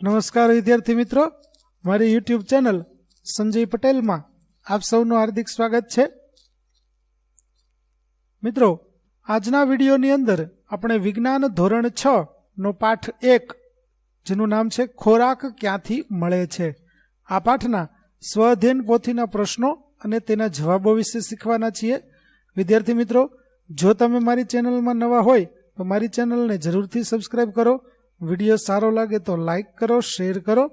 નમસ્કાર વિદ્યાર્થી મિત્રો. મારી યુટ્યુબ ચેનલ સંજય પટેલમાં આપ સૌનું હાર્દિક સ્વાગત છે. મિત્રો, આજના વિડીયોની અંદર આપણે વિજ્ઞાન ધોરણ છ નો પાઠ એક, જેનું નામ છે ખોરાક ક્યાંથી મળે છે? આ પાઠના સ્વઅધ્યયન પોથીના પ્રશ્નો અને તેના જવાબો વિશે શીખવાના છીએ. વિદ્યાર્થી મિત્રો, જો તમે મારી ચેનલમાં નવા હોય તો મારી ચેનલને જરૂરથી સબસ્ક્રાઈબ કરો વીડિયો સારો લાગે તો લાઈક કરો, શેર કરો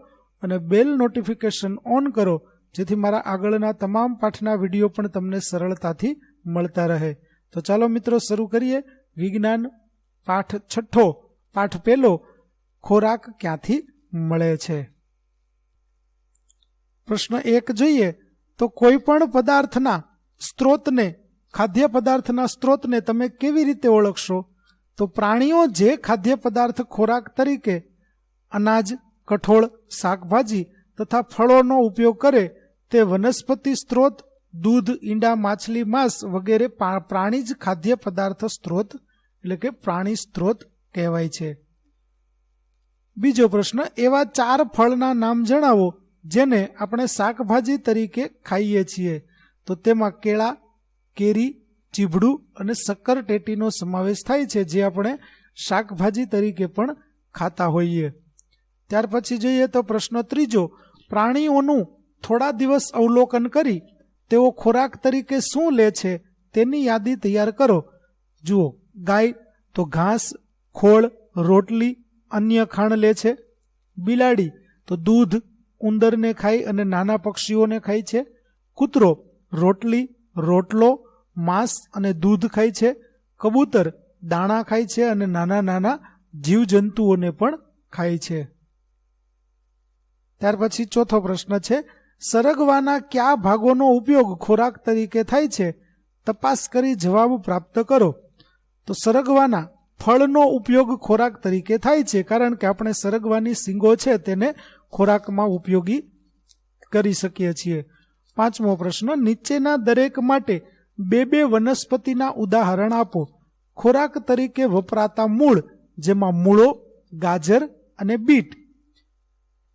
અને બેલ નોટિફિકેશન ઓન કરો, જેથી મારા આગળના તમામ પાઠના વીડિયો પણ તમને સરળતાથી મળતા રહે. તો ચાલો મિત્રો, શરૂ કરીએ. વિજ્ઞાન પાઠ છઠ્ઠો, પાઠ પહેલો, ખોરાક ક્યાંથી મળે છે? પ્રશ્ન એક જોઈએ, તો કોઈ પણ પદાર્થના સ્ત્રોતને, ખાદ્ય પદાર્થના સ્ત્રોતને તમે કેવી રીતે ઓળખશો? તો પ્રાણીઓ જે ખાદ્ય પદાર્થ ખોરાક તરીકે અનાજ, કઠોળ, શાકભાજી તથા ફળોનો ઉપયોગ કરે, તે વનસ્પતિ સ્ત્રોત, દૂધ, ઈંડા, માછલી, માંસ વગેરે પ્રાણી જ ખાદ્ય પદાર્થ સ્ત્રોત, એટલે કે પ્રાણી સ્ત્રોત કહેવાય છે. બીજો પ્રશ્ન, એવા ચાર ફળના નામ જણાવો જેને આપણે શાકભાજી તરીકે ખાઈએ છીએ. તો તેમાં કેળા, કેરી ચીભડું અને શક્કરટેટીનો સમાવેશ થાય છે, જે આપણે શાકભાજી તરીકે પણ ખાતા હોઈએ. ત્યાર પછી જોઈએ તો પ્રશ્ન ત્રીજો, પ્રાણીઓનું થોડા દિવસ અવલોકન કરી તેઓ ખોરાક તરીકે શું લે છે તેની યાદી તૈયાર કરો. જુઓ, ગાય તો ઘાસ, ખોળ, રોટલી, અન્ય ખાણ લે છે. બિલાડી તો દૂધ, ઉંદરને ખાય અને નાના પક્ષીઓને ખાય છે. કૂતરો રોટલી, રોટલો માંસ અને દૂધ ખાય છે, કબૂતર દાણા ખાય છે અને નાના નાના જીવજંતુઓને પણ ખાય છે. ત્યાર પછી ચોથો પ્રશ્ન છે, સરગવાના કયા ભાગોનો ઉપયોગ ખોરાક તરીકે થાય છે? તપાસ કરી જવાબ પ્રાપ્ત કરો. તો સરગવાના ફળનો ઉપયોગ ખોરાક તરીકે થાય છે, કારણ કે આપણે સરગવાની સિંગો છે તેને ખોરાકમાં ઉપયોગી કરી શકીએ છીએ. પાંચમો પ્રશ્ન, નીચેના દરેક માટે બે બે વનસ્પતિના ઉદાહરણ આપો. ખોરાક તરીકે વપરાતા મૂળ, જેમાં મૂળો, ગાજર અને બીટ.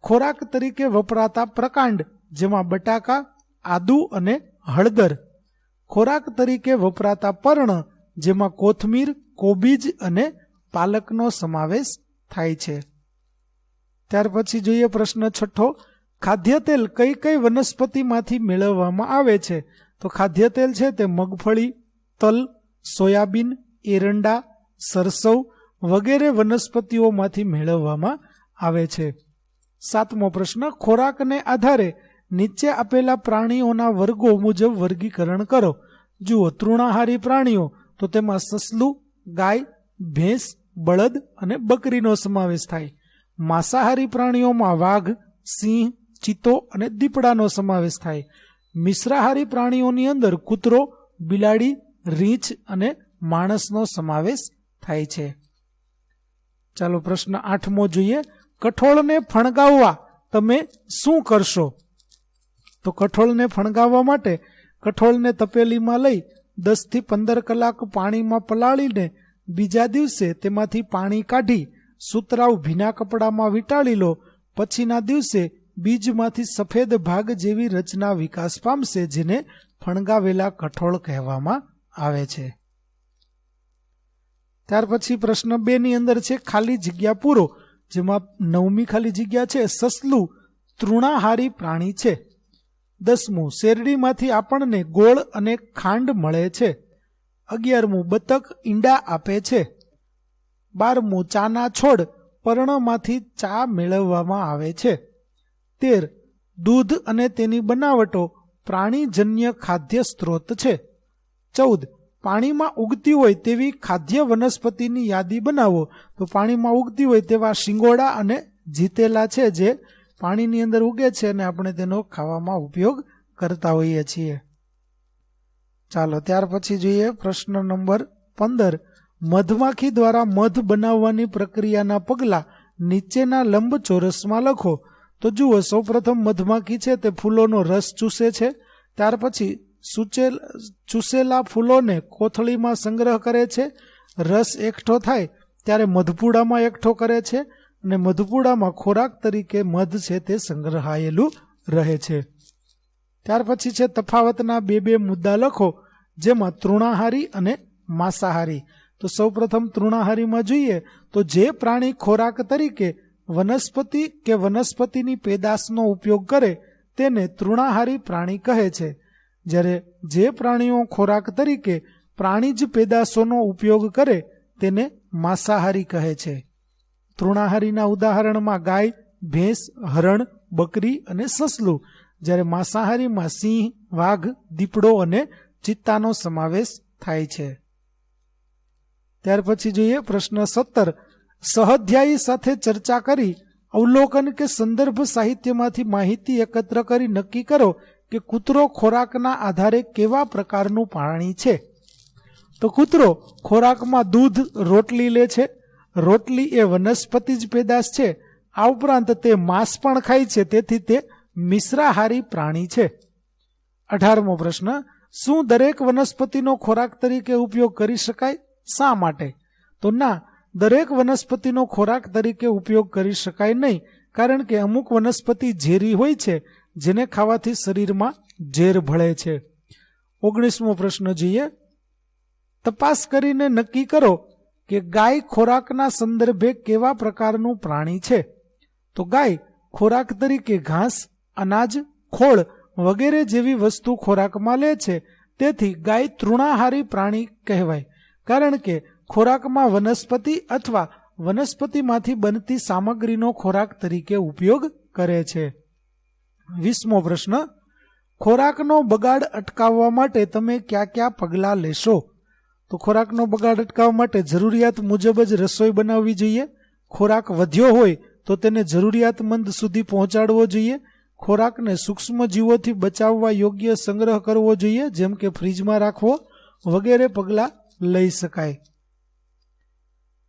ખોરાક તરીકે વપરાતા પ્રકાંડ, જેમાં બટાકા, આદુ અને હળદર. ખોરાક તરીકે વપરાતા પર્ણ, જેમાં કોથમીર, કોબીજ અને પાલકનો સમાવેશ થાય છે. ત્યાર પછી જોઈએ પ્રશ્ન છઠ્ઠો. ખાદ્ય તેલ કઈ કઈ વનસ્પતિમાંથી મેળવવામાં આવે છે? તો ખાદ્ય તેલ છે તે મગફળી, તલ, સોયાબીન, એરંડા, સરસવ વગેરે વનસ્પતિઓમાંથી મેળવવામાં આવે છે. સાતમો પ્રશ્ન, ખોરાકને આધારે નીચે આપેલા પ્રાણીઓના વર્ગો મુજબ વર્ગીકરણ કરો. જુઓ, તૃણાહારી પ્રાણીઓ, તો તેમાં સસલું, ગાય, ભેંસ, બળદ અને બકરીનો સમાવેશ થાય. માંસાહારી પ્રાણીઓમાં વાઘ, સિંહ ચિત્તો અને દીપડાનો સમાવેશ થાય. મિશ્રાહારી પ્રાણીઓની અંદર કૂતરો, બિલાડી, રીંછ અને માણસનો સમાવેશ થાય છે. ચાલો પ્રશ્ન આઠમો જોઈએ. કઠોળને ફણગાવવા તમે શું કરશો? તો કઠોળને ફણગાવવા માટે કઠોળને તપેલીમાં લઈ દસથી પંદર કલાક પાણીમાં પલાળીને બીજા દિવસે તેમાંથી પાણી કાઢી, સુતરાઉ ભીના કપડામાં વીંટાળી લો. પછીના દિવસે બીજમાંથી સફેદ ભાગ જેવી રચના વિકાસ પામશે, જેને ફણગાવેલા કઠોળ કહેવામાં આવે છે. ત્યાર પછી પ્રશ્ન બે ની અંદર છે, ખાલી જગ્યા પૂરો, જેમાં નવમી ખાલી જગ્યા છે, સસલું તૃણાહારી પ્રાણી છે. દસમું, શેરડીમાંથી આપણને ગોળ અને ખાંડ મળે છે. અગિયારમું, બતક ઈંડા આપે છે. બારમું, ચાના છોડ પર્ણમાંથી ચા મેળવવામાં આવે છે. તેર, દૂધ અને તેની બનાવટો પ્રાણીજન્ય ખાદ્ય સ્ત્રોત છે. ચૌદ, પાણીમાં ઉગતી હોય તેવી ખાદ્ય વનસ્પતિની યાદી બનાવો. તો પાણીમાં ઉગતી હોય તેવા શિંગોડા અને જીતેલા છે જે પાણીની અંદર ઉગે છે અને આપણે તેનો ખાવામાં ઉપયોગ કરતા હોઈએ છીએ. ચાલો, ત્યાર પછી જોઈએ પ્રશ્ન નંબર પંદર. મધમાખી દ્વારા મધ બનાવવાની પ્રક્રિયાના પગલાં નીચેના લંબચોરસમાં લખો. તો જુઓ, સૌપ્રથમ મધમાખી છે તે ફૂલોનો રસ ચૂસે છે. ત્યાર પછી સૂચેલ, ચૂસેલા ફૂલોને કોથળીમાં સંગ્રહ કરે છે. રસ એકઠો થાય ત્યારે મધપુડામાં એકઠો કરે છે અને મધપુડામાં ખોરાક તરીકે મધ છે તે સંગ્રહાયેલું રહે છે. ત્યાર પછી છે તફાવતના બે બે મુદ્દા લખો, જેમાં તૃણાહારી અને માંસાહારી. તો સૌપ્રથમ તૃણાહારીમાં જોઈએ તો જે પ્રાણી ખોરાક તરીકે વનસ્પતિ કે વનસ્પતિની પેદાશનો ઉપયોગ કરે તેને તૃણાહારી પ્રાણી કહે છે. જ્યારે જે પ્રાણીઓ ખોરાક તરીકે પ્રાણીજ પેદાશોનો ઉપયોગ કરે તેને માંસાહારી કહે છે. તૃણાહારીના ઉદાહરણમાં ગાય, ભેંસ, હરણ, બકરી અને સસલું. જ્યારે માંસાહારીમાં સિંહ, વાઘ, દીપડો અને ચિત્તાનો સમાવેશ થાય છે. ત્યાર પછી જોઈએ પ્રશ્ન સત્તર. સહધ્યાયી સાથે ચર્ચા કરી, અવલોકન કે સંદર્ભ સાહિત્યમાંથી માહિતી એકત્ર કરી નક્કી કરો કે કૂતરો ખોરાકના આધારે કેવા પ્રકારનું પ્રાણી છે. તો કૂતરો ખોરાકમાં દૂધ, રોટલી લે છે. રોટલી એ વનસ્પતિ જ પેદાશ છે. આ ઉપરાંત તે માંસ પણ ખાય છે. તેથી તે મિશ્રાહારી પ્રાણી છે. અઢારમો પ્રશ્ન, શું દરેક વનસ્પતિનો ખોરાક તરીકે ઉપયોગ કરી શકાય? શા માટે? તો ના દરેક વનસ્પતિનો ખોરાક તરીકે ઉપયોગ કરી શકાય નહીં, કારણ કે અમુક વનસ્પતિ ઝેરી હોય છે, જેને ખાવાથી શરીરમાં ઝેર ભળે છે. ઓગણીસમો પ્રશ્ન જોઈએ. તપાસ કરીને નક્કી કરો કે ગાય ખોરાકના સંદર્ભે કેવા પ્રકારનું પ્રાણી છે. તો ગાય ખોરાક તરીકે ઘાસ, અનાજ, ખોળ વગેરે જેવી વસ્તુ ખોરાકમાં લે છે. તેથી ગાય તૃણાહારી પ્રાણી કહેવાય, કારણ કે ખોરાકમાં વનસ્પતિ અથવા વનસ્પતિમાંથી બનતી સામગ્રીનો ખોરાક તરીકે ઉપયોગ કરે છે. વીસમો પ્રશ્ન, ખોરાકનો બગાડ અટકાવવા માટે તમે કયા કયા પગલાં લેશો? તો ખોરાકનો બગાડ અટકાવવા માટે જરૂરિયાત મુજબ જ રસોઈ બનાવવી જોઈએ. ખોરાક વધ્યો હોય તો તેને જરૂરિયાતમંદ સુધી પહોંચાડવો જોઈએ. ખોરાકને સૂક્ષ્મ જીવોથી બચાવવા યોગ્ય સંગ્રહ કરવો જોઈએ, જેમ કે ફ્રીજમાં રાખવો વગેરે પગલાં લઈ શકાય.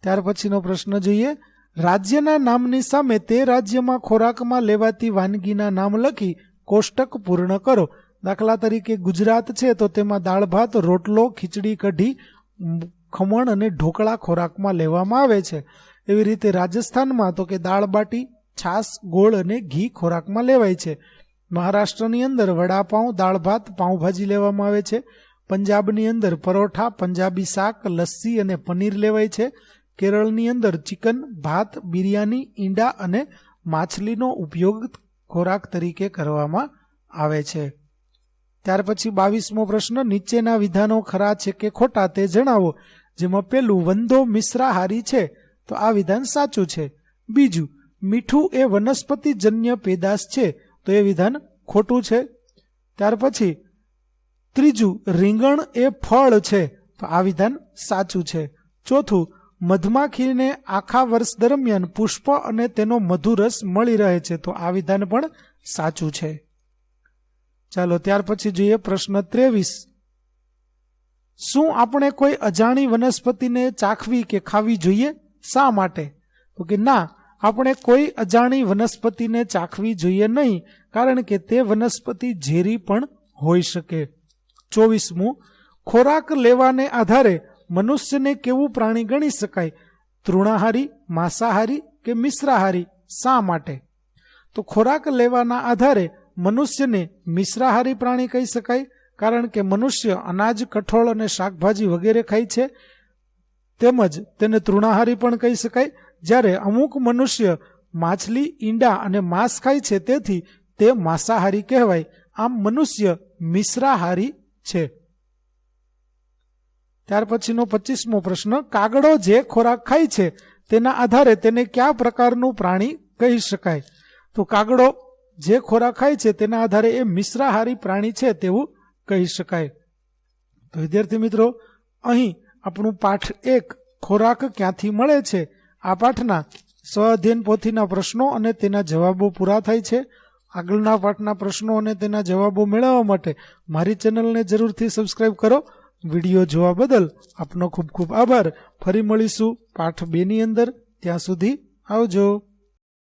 ત્યાર પછીનો પ્રશ્ન જોઈએ. રાજ્યના નામની સામે તે રાજ્યમાં ખોરાકમાં લેવાતી વાનગીના નામ લખી કોષ્ટક પૂર્ણ કરો. દાખલા તરીકે ગુજરાત છે તો તેમાં દાળ ભાત, રોટલો, ખીચડી, કઢી ખમણ અને ઢોકળા ખોરાકમાં લેવામાં આવે છે. એવી રીતે રાજસ્થાનમાં તો કે દાળ બાટી છાસ ગોળ અને ઘી ખોરાકમાં લેવાય છે. મહારાષ્ટ્રની અંદર વડાપાઉં, દાળ ભાત, પાઉંભાજી લેવામાં આવે છે. પંજાબની અંદર પરોઠા, પંજાબી શાક, લસ્સી અને પનીર લેવાય છે. કેરળની અંદર ચિકન, ભાત, બિરયાની, ઈંડા અને માછલીનો ઉપયોગ ખોરાક તરીકે કરવામાં આવે છે. ત્યાર પછી બાવીસમો પ્રશ્ન, નીચેના વિધાનો ખરા છે કે ખોટા તે જણાવો, જેમાં પેલું વંદો મિશ્રાહારી છે, તો આ વિધાન સાચું છે. બીજું, મીઠું એ વનસ્પતિજન્ય પેદાશ છે, તો એ વિધાન ખોટું છે. ત્યાર પછી, ત્રીજું, રીંગણ એ ફળ છે, તો આ વિધાન સાચું છે. ચોથું મધમાખીને આખા વર્ષ દરમિયાન પુષ્પ અને તેનો મધુરસ મળી રહે છે. તો આ વિધાન પણ સાચું છે. ચાલો, ત્યાર પછી જોઈએ પ્રશ્ન ત્રેવીસ. શું આપણે કોઈ અજાણી વનસ્પતિને ચાખવી કે ખાવી જોઈએ? શા માટે? તો કે ના, આપણે કોઈ અજાણી વનસ્પતિને ચાખવી જોઈએ નહીં, કારણ કે તે વનસ્પતિ ઝેરી પણ હોઈ શકે. ચોવીસમું, ખોરાક લેવાને આધારે મનુષ્યને કેવું પ્રાણી ગણી શકાય? તૃણાહારી, માંસાહારી કે મિશ્રાહારી? શા માટે? તો ખોરાક લેવાના આધારે મનુષ્યને મિશ્રાહારી પ્રાણી કહી શકાય, કારણ કે મનુષ્ય અનાજ, કઠોળ અને શાકભાજી વગેરે ખાય છે. તેમજ તેને તૃણાહારી પણ કહી શકાય. જ્યારે અમુક મનુષ્ય માછલી, ઈંડા અને માંસ ખાય છે, તેથી તે માંસાહારી કહેવાય. આમ મનુષ્ય મિશ્રાહારી છે. ત્યાર પછીનો પચીસમો પ્રશ્ન કાગડો જે ખોરાક ખાય છે, તેના આધારે તેને કયા પ્રકારનું પ્રાણી કહી શકાય? તો કાગડો જે ખોરાક ખાય છે, તેના આધારે એ મિશ્રાહારી પ્રાણી છે તેવું કહી શકાય. તો વિદ્યાર્થી મિત્રો, અહીં આપણું પાઠ એક, ખોરાક ક્યાંથી મળે છે? આ પાઠના સ્વ અધ્યયન પોથીના પ્રશ્નો અને તેના જવાબો પૂરા થાય છે. આગળના પાઠના પ્રશ્નો અને તેના જવાબો મેળવવા માટે મારી ચેનલને જરૂરથી સબસ્ક્રાઈબ કરો. વીડિયો જોવા બદલ આપનો ખૂબ ખૂબ આભાર. ફરી મળીશું પાઠ બેની અંદર. ત્યાં સુધી આવજો.